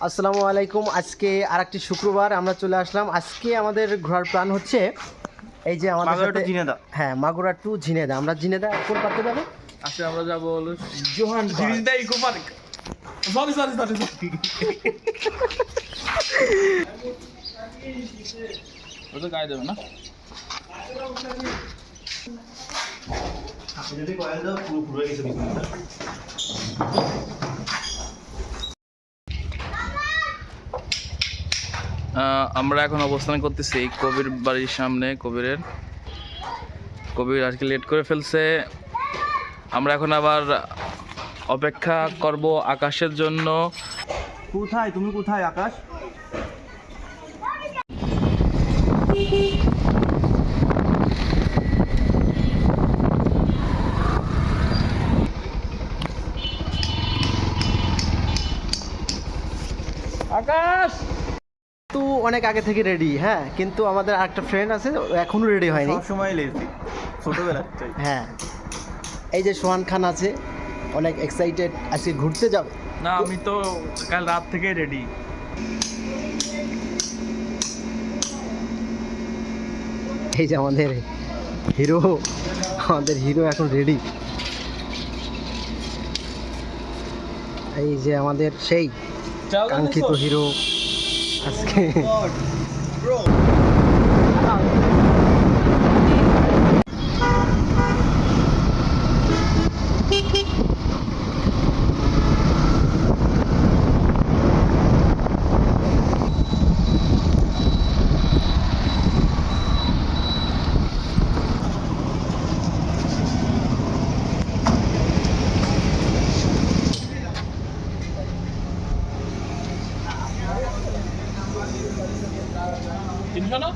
আসসালামু আলাইকুম। আজকে আর একটি শুক্রবার আমরা চলে আসলাম। আজকে আমাদের ঘোরার প্ল্যান হচ্ছে এই যে আমাদের মাগুরা সাথে- ঝিনেদা। হ্যাঁ মাগুরা টু ঝিনেদা আমরা ঝিনেদা কোন পার্কে যাব? আজকে আমরা যাব হলো জোহান জিনিসটা eco park. Sorry sorry sorry ওটা গায়ে দেবে না। যদি কয়েল দাও পুরো পুরো গেছে আমরা এখন অবস্থান করতেছি কবির বাড়ির সামনে, কবিরের। কবির আজকে লেট করে ফেলছে। আমরা এখন আবার অপেক্ষা করব আকাশের জন্য। কোথায়? তুমি কোথায় আকাশ তো অনেক আগে থেকে রেডি হ্যাঁ কিন্তু আমাদের আরেকটা ফ্রেন্ড আছে এখনও রেডি হয়নি। সময় লেজি ছোটবেলা হ্যাঁ এই যে সোহান খান আছে অনেক এক্সাইটেড আজকে ঘুরতে যাব? না আমি তো কাল রাত থেকে রেডি এই যে আমাদের হিরো আমাদের হিরো এখন রেডি এই যে আমাদের সেই কাঙ্ক্ষিত হিরো আজকে তিনশো না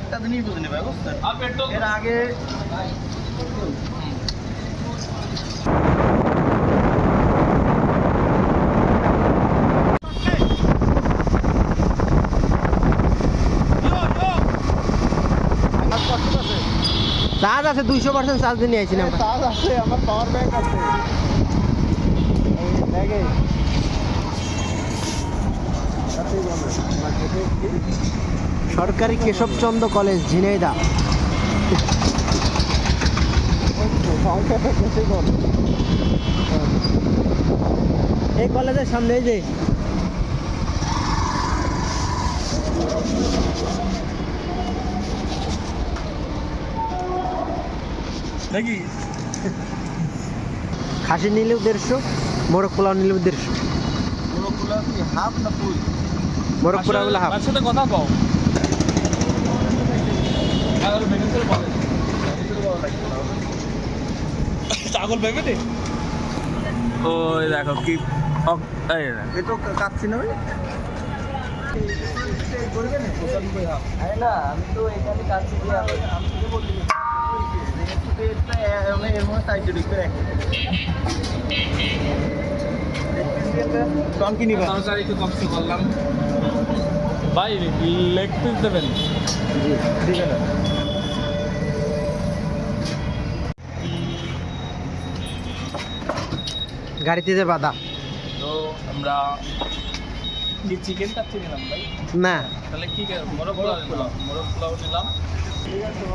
একটা দিনই বুঝে নেবে বুঝছেন আর পেট্রোল এর আগে চার্জ আছে দুইশো পার্সেন্ট চার্জ দিয়ে নিয়ে আসছিলাম চার্জ আছে আমার পাওয়ার ব্যাংক আছে। সরকারি কেশবচন্দ্র কলেজ ঝিনাইদা এই কলেজের সামনে যে। নাকি? খাসি নিলেও দেড়শো মোরগ পোলাও নিলেও দেড়শো। পুরোগুলো কি হাফ না ফুল মোরগ পোলাও গুলো হাফ সাথে কথা কও। বলে। ছাগল ভেবে দে। ওই দেখো কি অক- এই দেখো। এ তো কাটছি না না। আমি তো এখানে কাছে তখন কি ভাই লেগ পিস দেবেন? গাড়িতে যে বাধা। তো আমরা কি চিকেন নিলাম ভাই? না। তাহলে কি মোরগ পোলাও নিলাম। মোরগ পোলাও নিলাম। আসবেন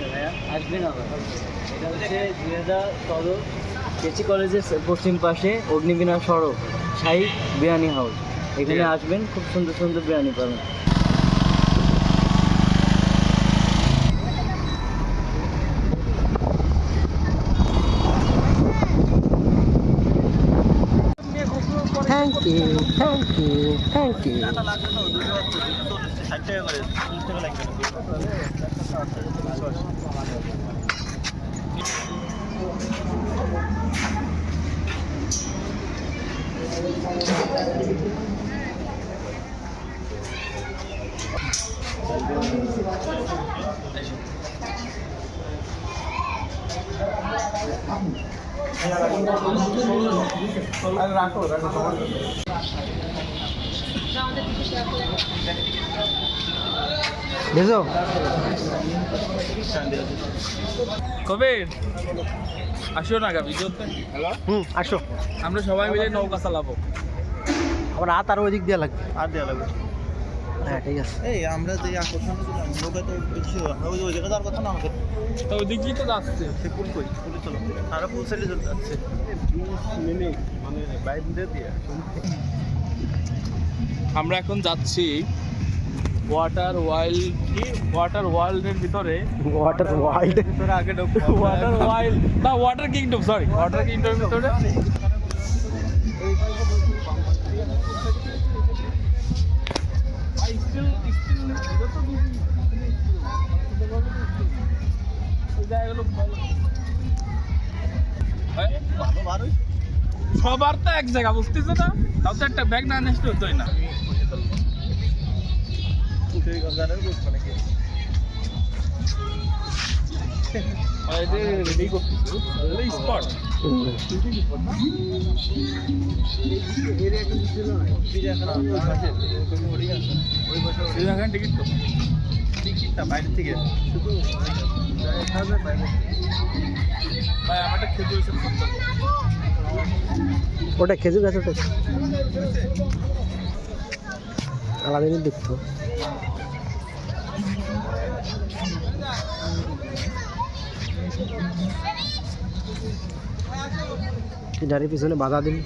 আবার এটা হচ্ছে ঝিনেদা সদর কেসি কলেজের পশ্চিম পাশে অগ্নিবীণা সড়ক শাহী বিরিয়ানি হাউস। এখানে আসবেন খুব সুন্দর সুন্দর বিরিয়ানি পাবেন। Thank you thank you thank you ষাট টাকা করে। লাগবে না। বুঝো কবির আসো না গা ভিডিওতে হুম আসো। আমরা সবাই মিলে নৌকা চালাবো। আবার হাত আর ওই দিক দিয়ে লাগবে। আর দেওয়া লাগবে। হ্যাঁ ঠিক আছে। এই আমরা যে আকর্ষণ নৌকা তো বেশি আমরা ওই ওই জায়গায় যাওয়ার কথা না আমাদের? তো ওই দিক দিয়ে তো যাচ্ছে। সে কোন কই? পুলি চলো। আর ফুল সাইডে চলে যাচ্ছে। মানে বাইরে দিয়ে। আমরা এখন যাচ্ছি ওয়াটার ওয়াইল্ড কি ওয়াটার ওয়ার্ল্ডের ভিতরে ওয়াটার ওয়াইল্ড ভিতরে আগে ঢুকবো ওয়াটার ওয়াইল্ড না ওয়াটার কিংডম সরি ওয়াটার কিংডমের ভিতরে সবার তো এক জায়গা বুঝতেছে না তাও তো একটা ব্যাগ না নেষ্ট হতোই না। রেডি করতেছে স্পট টিকিট তো। টিকিটটা বাইরে থেকে। শুধু ভাই আমার একটা ওটা খেজুর গাছ ওটা আলাদিনের দুঃখ গাড়ি পিছনে বাধা দিন।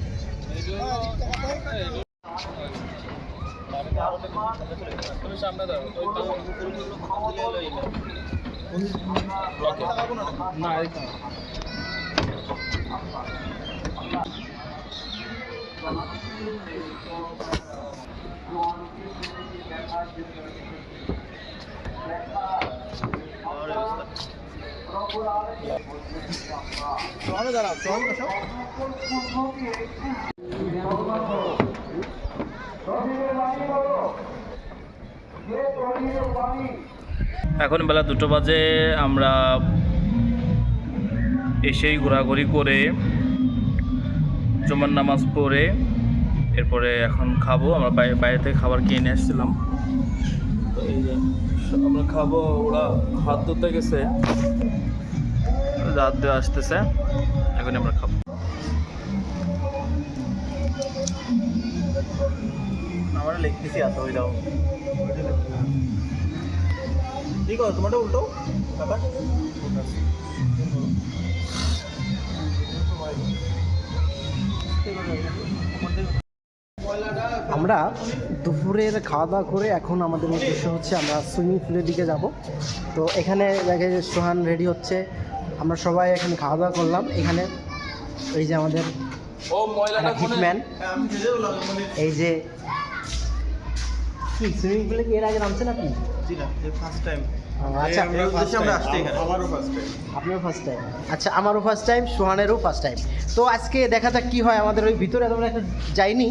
না। এখন বেলা দুটো বাজে আমরা এসেই ঘোরাঘুরি করে জুমার নামাজ পড়ে এরপরে এখন খাব। আমরা বাইরে থেকে খাবার কিনে এসেছিলাম তো এই আমরা খাব, ওরা হাত ধুতে গেছে। রাত দিয়ে আসতেছে এখন আমরা খাব। আমার লেগ আছে ওই দাও ঠিক আছে তোমারটা উল্টো? কাকা আমরা দুপুরের খাওয়া দাওয়া করে এখন আমাদের উদ্দেশ্য হচ্ছে আমরা সুইমিং পুলের দিকে যাব। তো এখানে দেখে যে সোহান রেডি হচ্ছে। আমরা সবাই এখানে খাওয়া দাওয়া করলাম। এখানে এই যে আমাদের ও হিটম্যান এই যে কি সুইমিং পুলে কি এর আগে নামছেন আপনি জি না ফার্স্ট টাইম আচ্ছা আমরা আসছি এখানে। আমারও ফার্স্ট টাইম আপনারও ফার্স্ট টাইম আচ্ছা আমারও ফার্স্ট টাইম সোহানেরও ফার্স্ট টাইম তো আজকে দেখা যাক কী হয় আমাদের ওই ভিতরে তোমরা একটু যাইনি।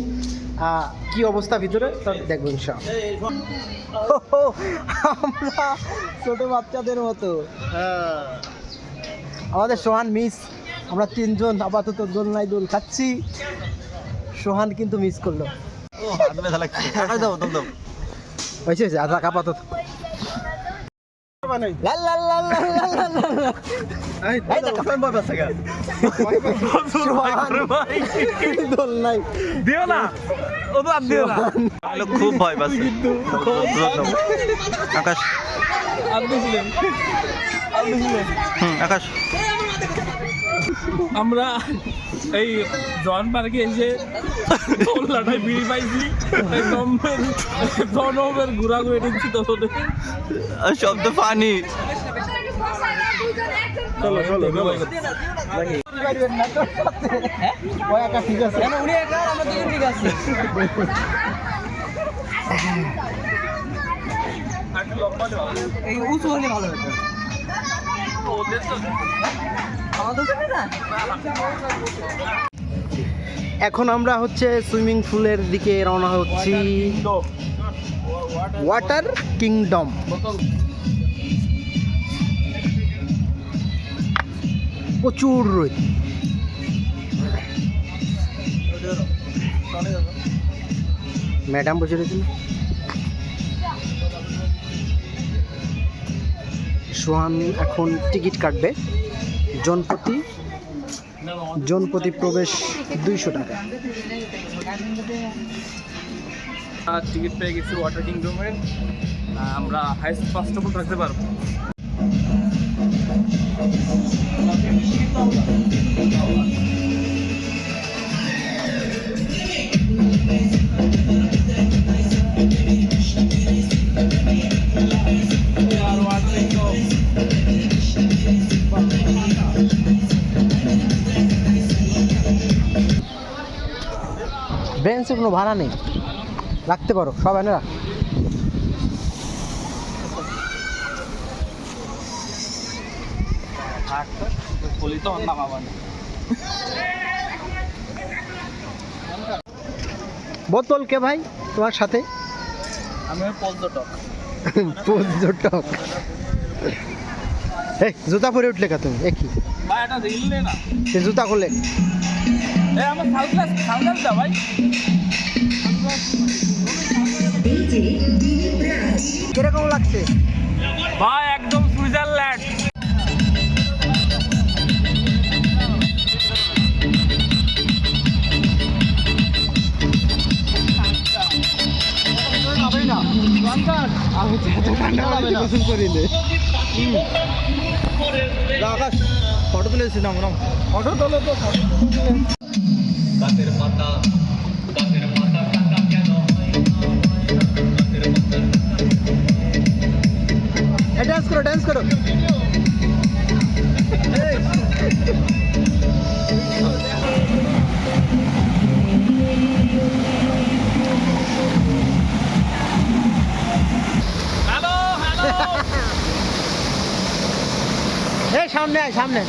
কি অবস্থা ভিতরে? তো দেখব ইনশাআল্লাহ। এই আমরা ছোট বাচ্চাদের মতো। হ্যাঁ। আমাদের সোহান মিস আমরা তিনজন আপাতত দোলনায় দোল খাচ্ছি। সোহান কিন্তু মিস করল। ও হাত ব্যথা লাগছে। কাটাই দাও দম দাও হয়েছে হয়েছে আধা আপাতত। খুব ভয় পাচ্ছে। খুব আকাশ। আমরা এই জন পার্কে এসে লাটাই বিড়ি পাইছি দমের দমের ঘুরা ঘুরে দেখছি তোদের। সব তো ফানি। চলো চলো ঠিক আছে। ঠিক আছে। এখন আমরা হচ্ছে সুইমিং পুলের দিকে রওনা হচ্ছি। ওয়াটার কিংডম প্রচুর রোদ। ম্যাডাম বসে রয়েছেন? সোহান এখন টিকিট কাটবে। জনপ্রতি জনপ্রতি প্রবেশ দুইশো টাকা। টিকিট পেয়ে গেছি ওয়াটার কিংডমের আমরা হাইস্ট ফার্স্ট অফ থাকতে পারব। বেঞ্চে কোনো ভাড়া নেই। রাখতে পারো সব এনে রাখ। বোতল কে ভাই তোমার সাথে? আমি পর্যটক পর্যটক এই জুতা পরে উঠলে কা তুমি? একই জুতা খুলে। এ আমার সাউন্ডলেস সাউন্ডলেস দা ভাই। কীরকম লাগছে? ভাই একদম সুইজারল্যান্ড। আমি তো ঠান্ডা গোসল করি আকাশ ফটো নাম নাম ফটো তোলো তো ড্যান্স করো ড্যান্স করো হ্যালো হ্যালো সামনে আয় সামনে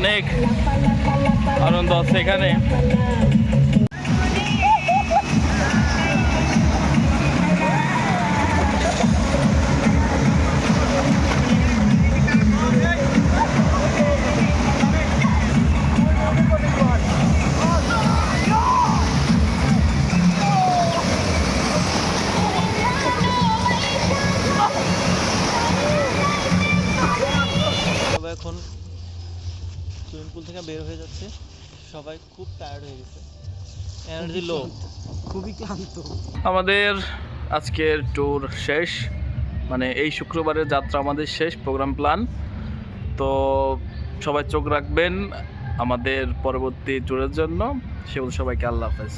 অনেক আনন্দ আছে এখানে। পুল থেকে বের হয়ে যাচ্ছে। সবাই খুব টায়ার্ড হয়ে গেছে। এনার্জি লো খুবই ক্লান্ত। আমাদের আজকের ট্যুর শেষ। মানে এই শুক্রবারের যাত্রা আমাদের শেষ প্রোগ্রাম প্ল্যান তো সবাই চোখ রাখবেন আমাদের পরবর্তী ট্যুরের জন্য। সেগুলো সবাইকে আল্লাহ হাফেজ।